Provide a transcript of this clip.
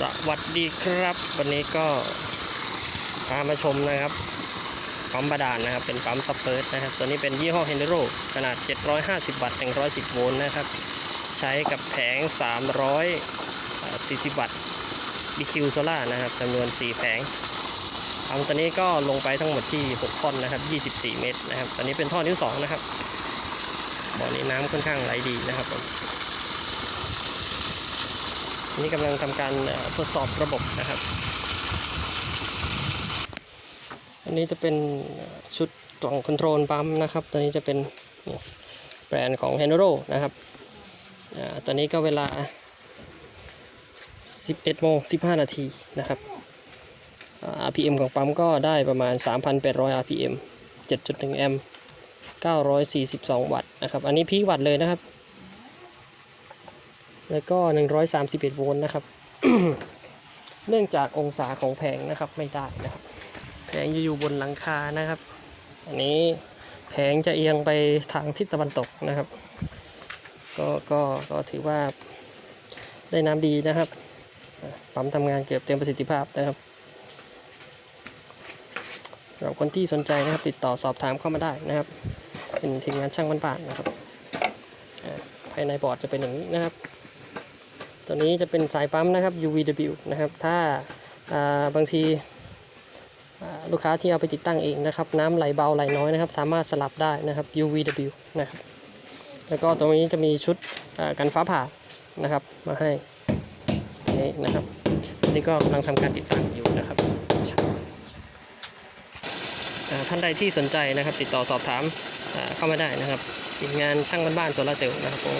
สวัสดีครับ วันนี้ก็พามาชมนะครับปั๊มบาดาลนะครับ เป็นปั๊มซับเปิร์นะครับ ตัวนี้เป็นยี่ห้อเฮนเดโรขนาด 750 วัตต์110 โวลต์นะครับ ใช้กับแผง 340 วัตต์ BQ Solar นะครับจำนวน 4 แผงปั๊มตัวนี้ก็ลงไปทั้งหมดที่ 6 ท่อนนะครับ 24 เมตรนะครับ ตอนนี้เป็นท่อที่ 2 นะครับบ่อนี้น้ำค่อนข้างไหลดีนะครับผม นี่กำลังทำการทดสอบระบบนะครับ อันนี้จะเป็นชุดกล่องคอนโทรลปั๊มนะครับ ตัวนี้จะเป็นแบรนด์ของ h e n r o นะครับอตอนนี้ก็เวลา 11โมง15 นาทีนะครับ RPM ของปั๊มก็ได้ประมาณ 3,800 RPM 7.1 แอมป์942 วัตต์นะครับ อันนี้พีวัตต์เลยนะครับ แล้วก็ 131 โวลต์นะครับ เนื่องจากองศาของแผงนะครับไม่ได้นะครับ แผงจะอยู่บนหลังคานะครับ อันนี้แผงจะเอียงไปทางทิศตะวันตกนะครับ ก็ก็ก็ถือว่าได้น้ำดีนะครับ ปั๊มทำงานเกือบเต็มประสิทธิภาพนะครับสำหรับคนที่สนใจนะครับ ติดต่อสอบถามเข้ามาได้นะครับ เป็นทีมงานช่างบ้านๆนะครับภายในบอร์ดจะเป็นอย่างนี้นะครับ ตัวนี้จะเป็นสายปั๊มนะครับ UVW นะครับ ถ้าาบางทีลูกค้าที่เอาไปติดตั้งเองนะครับ น้ำไหลเบาไหลน้อยนะครับ สามารถสลับได้นะครับ UVW นะครับแล้วก็ตรงนี้จะมีชุดกันฟ้าผ่านะครับ มาให้นี่นะครับอันนี้ก็กำลังทำการติดตั้งอยู่นะครับท่านใดที่สนใจนะครับ ติดต่อสอบถามเข้ามาได้นะครับทีมงานช่างบ้านๆโซลาเซลล์นะครับผม